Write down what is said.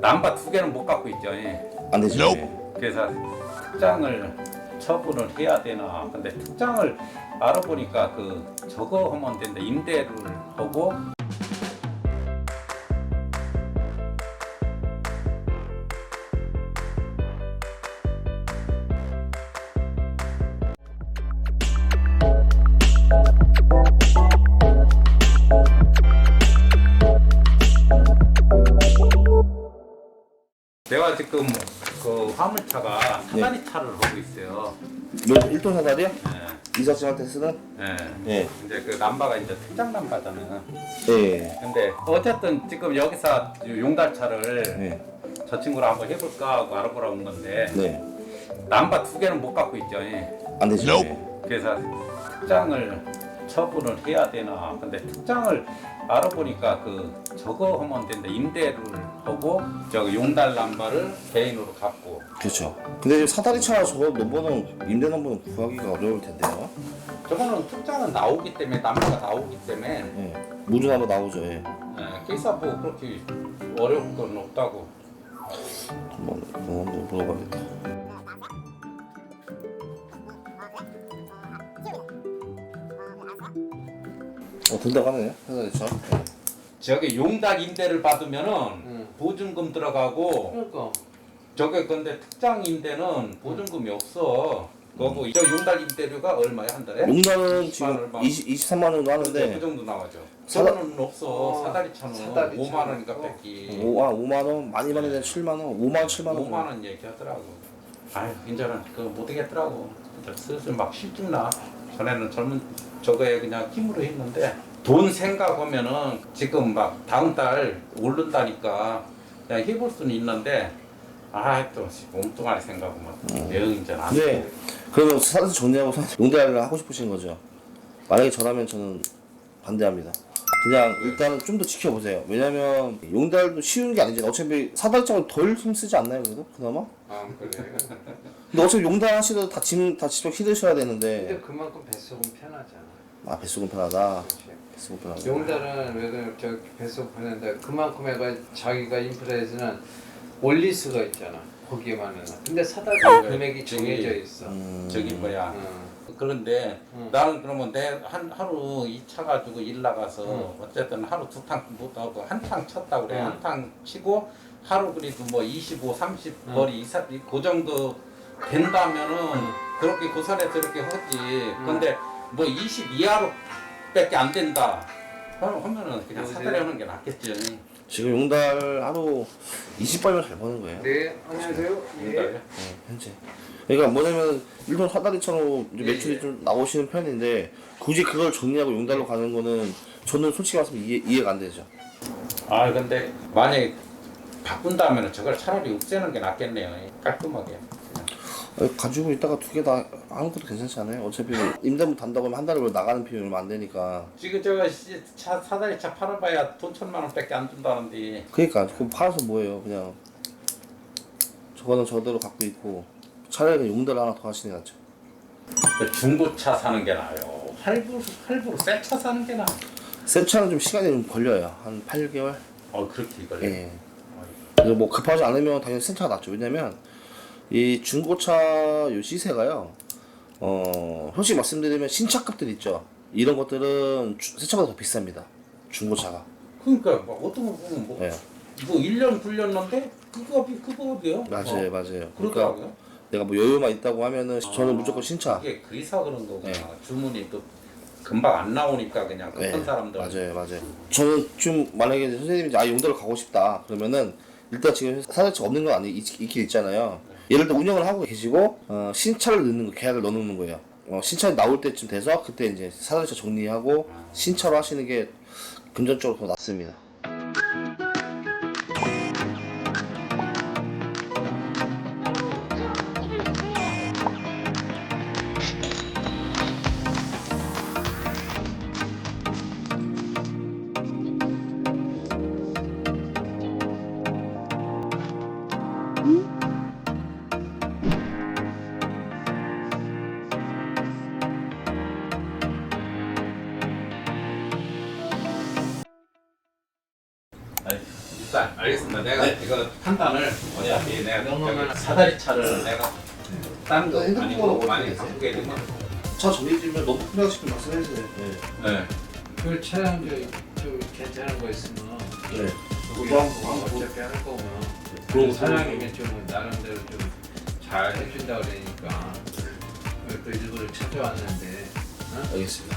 남바 두 개는 못 갖고 있죠. 예. 안 되죠. Nope. 그래서 특장을 처분을 해야 되나. 근데 특장을 알아보니까 그 저거 하면 된다. 임대를 하고 지금 그 화물차가 사다리 차를 하고 있어요. 몇 1톤 사다리요? 예. 이사님한테 쓰는? 예. 예. 이제 그 남바가 이제 특장 남바잖아요. 예. 근데 어쨌든 지금 여기서 용달차를 예. 저 친구랑 한번 해볼까 하고 알아보러 온 건데 네. 남바 두 개는 못 갖고 있죠. 예. 안 되죠. Nope. 그래서 특장을 처분을 해야 되나. 근데 특장을 알아보니까 그 저거 하면 된다. 임대를 하고 저기 용달 남바를 개인으로 갖고 그렇죠. 근데 지금 사다리 차 저거 넘버는 임대 넘버는 구하기가 어려울 텐데요. 저거는 특장은 나오기 때문에 남바가 나오기 때문에 예. 무주 한번 나오죠. 예. 예, 케이스 뭐 그렇게 어려운 건 없다고. 한번 그거 한번 물어봐야겠다. 어, 된다고 하네요. 사다리 차. 저기 용달 임대를 받으면은 보증금 들어가고 그러니까 저게 근데 특장 임대는 보증금이 없어. 그거고 저 용달 임대료가 얼마야 한 달에? 용달은 지금 얼마? 20, 23만 원도 그 하는데 정도 나가죠. 사다- 저거는 없어. 어, 사다리 차는 사다리 5만 차는 원이니까 어. 뺏기. 5, 아, 5만 원, 많이 받는 데는 7만 원, 5만 7만 원. 5만 원 얘기하더라고. 아유 이제는 그 못하겠더라고. 이제 슬슬 막 실증 나. 전에는 젊은 저거에 그냥 힘으로 했는데 돈 생각하면은 지금 막 다음 달 오른다니까 그냥 해볼 수는 있는데 아또 몸뚱아리 생각하면 영 이제 안 네. 돼. 그러면 사다리 정리하고 용달을 하고 싶으신 거죠? 만약에 저라면 저는 반대합니다. 그냥 일단은 좀 더 지켜보세요. 왜냐면 용달도 쉬운 게 아니지. 어차피 사다리장을 덜 힘쓰지 않나요, 그래도? 그나마? 아 그래. 근데 어차피 용달 하시더라도 다, 짐, 다 직접 휘드셔야 근데 되는데 그만큼 뱃속은 편하잖아. 아 뱃속은 편하다. 뱃속은 편하다. 용달은 왜저 뱃속 편한데 그만큼 애가 자기가 인프라에서는 올리스가 있잖아. 거기에만은. 근데 사다리 네. 금액이 정해져 있어. 음, 저기 뭐야 응. 그런데 응. 나는 그러면 내 한 하루 이 차 가지고 일 나가서 응. 어쨌든 하루 두 탕 못하고 한 탕 쳤다 그래 응. 한탕 치고 하루 그래도 뭐 25, 30 응. 거리 이사 그 정도 된다면은 그렇게 고산에 저렇게 하지. 근데 뭐 20 이하로 밖에 안 된다. 그럼 하면은 그냥 사다리 하는 게 낫겠지. 지금 용달 하루 20발면 잘 버는 거예요. 네 안녕하세요. 예. 네, 현재. 그러니까 뭐냐면 일본 사다리처럼 이제 예, 매출이 예. 좀 나오시는 편인데 굳이 그걸 정리하고 용달로 가는 거는 저는 솔직히 말하면 이해, 이해가 안 되죠. 아 근데 만약에 바꾼다면 저걸 차라리 없애는 게 낫겠네요. 깔끔하게. 가지고 있다가 두 개다 하는 것도 괜찮지 않아요? 어차피 임대문 단다고 하면 한 달에 나가는 비용이 얼마 안 되니까. 지금 시- 차 사다리 차 팔아봐야 돈 천만 원밖에 안 준다는데 그러니까 그거 팔아서 뭐예요? 그냥 저거는 저대로 갖고 있고 차라리 용달 하나 더 하시는 게 낫죠. 그 중고차 사는 게 나아요. 할부 할부로 새 차 사는 게 나아. 새 차는 좀 시간이 좀 걸려요. 한 8개월? 어 그렇게 이걸. 예. 그래서 뭐 급하지 않으면 당연히 새 차가 낫죠. 왜냐면 이 중고차 요 시세가요. 어 솔직히 말씀드리면 신차급들 있죠. 이런 것들은 주- 새 차보다 더 비쌉니다. 중고차가. 그러니까 뭐 어떤 거 보면 뭐, 예. 뭐 1년 굴렸는데 그거 그거요. 맞아요, 맞아요. 그러니까 그러더라고요. 내가 뭐 여유만 있다고 하면은 저는 무조건 신차. 이게 그래서 그런 거구나. 네. 주문이 또 금방 안 나오니까 그냥 급한 네, 사람들. 맞아요, 맞아요. 저는 좀 만약에 이제 선생님이 이제 아 용도로 가고 싶다 그러면은 일단 지금 사다리차 없는 건 아니 있- 있긴 있잖아요. 예를 들어 운영을 하고 계시고 어, 신차를 넣는 거, 계약을 넣어놓는 거예요. 어, 신차에 나올 때쯤 돼서 그때 이제 사설차 정리하고 신차로 하시는 게 금전적으로 더 낫습니다. 응? 일단 알겠습니다. 내가 네. 이거 판단을 어차피 내가 사다리 차를 네. 내가 다른 거 핸드폰 아니고 많이 바꾸게 되면 차 정리되면 너무 필요하시면 말씀해주세요. 네. 네. 그걸 최대한 좀 괜찮은 거 있으면 네. 그거 어차피 할 거고요. 네. 그럼 사장님이 좀 나름대로 좀 잘 해준다 그러니까 그 일부러 찾아왔는데 어? 알겠습니다.